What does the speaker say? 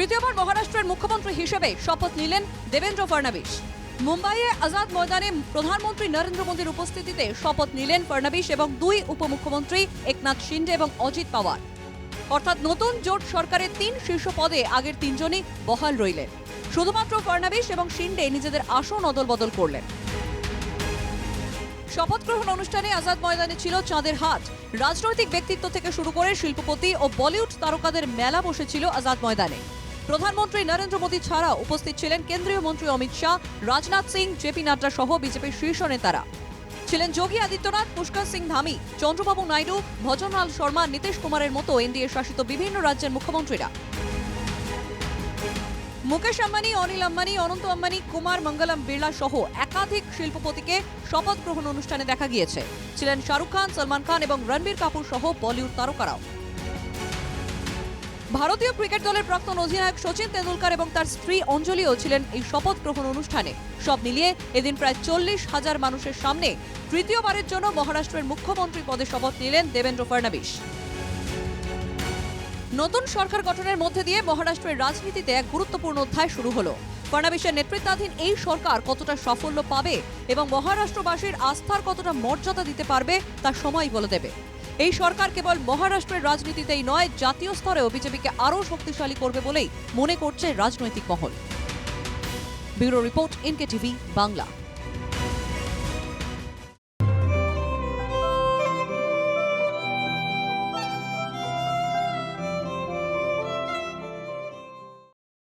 তৃতীয়বার মহারাষ্ট্রের মুখ্যমন্ত্রী হিসেবে শপথ নিলেন দেবেন্দ্র ফডণবীস মুম্বাইয়ে আজাদ ময়দানে প্রধানমন্ত্রী নরেন্দ্র মোদীর উপস্থিতিতে শপথ নিলেন ফডণবীস এবং দুই উপমুখ্যমন্ত্রী একনাথ শিন্ডে এবং অজিত পাওয়ার। অর্থাৎ নতুন জোট সরকারের তিন শীর্ষ পদে আগের তিনজনই বহাল রইলেন। শুধুমাত্র ফডণবীস এবং শিন্ডে নিজেদের আসন অদল বদল করলেন। শপথ গ্রহণ অনুষ্ঠানে আজাদ ময়দানে ছিল চাঁদের হাট। রাজনৈতিক ব্যক্তিত্ব থেকে শুরু করে শিল্পপতি ও বলিউড তারকাদের মেলা বসেছিল আজাদ ময়দানে। প্রধানমন্ত্রী নরেন্দ্র মোদী ছাড়াও উপস্থিত ছিলেন কেন্দ্রীয় মন্ত্রী অমিত শাহ, রাজনাথ সিং জেপি নাড্ডা সহ বিজেপির শীর্ষ নেতারা। ছিলেন যোগী আদিত্যনাথ, পুষ্কর সিং ধামি, চন্দ্রবাবু নাইডু, ভজনলাল শর্মা, নীতিশ কুমারের মতো এনডিএ শাসিত বিভিন্ন রাজ্যের মুখ্যমন্ত্রীরা। মুকেশ আম্বানি, অনিল আম্বানি, অনন্ত আম্বানি, কুমার মঙ্গলম বিড়লা সহ একাধিক শিল্পপতিকে শপথ গ্রহণ অনুষ্ঠানে দেখা গিয়েছে। ছিলেন শাহরুখ খান, সলমান খান এবং রণবীর কাপুর সহ বলিউড তারকারাও। ভারতীয় ক্রিকেট দলের প্রাক্তন অধিনায়ক সচিন তেন্ডুলকর এবং তার স্ত্রী অঞ্জলিও ছিলেন এই শপথ গ্রহণ অনুষ্ঠানে। সব মিলিয়ে এদিন প্রায় চল্লিশ হাজার মানুষের সামনে তৃতীয়বারের জন্য মহারাষ্ট্রের মুখ্যমন্ত্রী পদে শপথ নিলেন দেবেন্দ্র ফডণবীস নতুন সরকার গঠনের মধ্যে দিয়ে মহারাষ্ট্রের রাজনীতিতে এক গুরুত্বপূর্ণ অধ্যায় শুরু হলো। ফডণবীসের নেতৃত্বাধীন এই সরকার কতটা সাফল্য পাবে এবং মহারাষ্ট্রবাসীর আস্থার কতটা মর্যাদা দিতে পারবে তা সময় বলে দেবে। এই সরকার কেবল মহারাষ্ট্রের রাজনীতিতেই নয়, জাতীয় স্তরেও বিজেপিকে আরও শক্তিশালী করবে বলেই মনে করছে রাজনৈতিক মহল। ব্যুরো রিপোর্ট ইনকে টিভি বাংলা।